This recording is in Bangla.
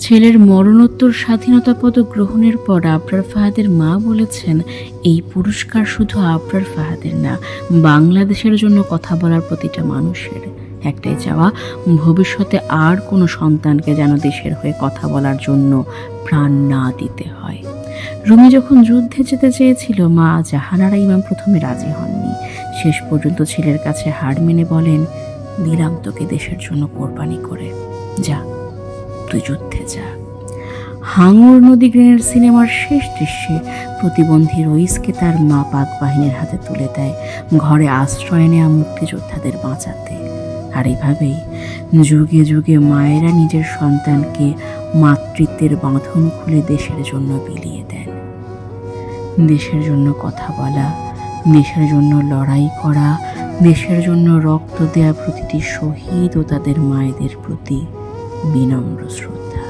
ছেলের মরণোত্তর স্বাধীনতা পদক গ্রহণের পর আবরার ফাহাদের মা বলেছেন, এই পুরস্কার শুধু আবরার ফাহাদের না, বাংলাদেশের জন্য কথা বলার প্রতিটা মানুষের। একটাই চাওয়া, ভবিষ্যতে আর কোনো সন্তানকে যেন দেশের হয়ে কথা বলার জন্য প্রাণ না দিতে হয়। রুমি যখন যুদ্ধে যেতে চেয়েছিল, মা জাহানারা ইমাম প্রথমে রাজি হননি। শেষ পর্যন্ত ছেলের কাছে হার মেনে বলেন, দিলাম তোকে দেশের জন্য কোরবানি করে। যা। তুই যুদ্ধে যা। হাঙর নদী গ্রেনের সিনেমার শেষ দৃশ্যে প্রতিবন্ধী রইসকে তার মা পাক বাহিনীর হাতে তুলে দেয়, ঘরে আশ্রয় নেওয়া মুক্তিযোদ্ধাদের বাঁচাতে। আর এভাবেই যুগে যুগে মায়েরা নিজের সন্তানকে মাতৃত্বের বাঁধন খুলে দেশের জন্য বিলিয়ে দেন। দেশের জন্য কথা বলা, দেশের জন্য লড়াই করা, দেশের জন্য রক্ত দেয়া প্রতিটি শহীদ ও তাদের মায়েদের প্রতি বিনম্র শ্রদ্ধা।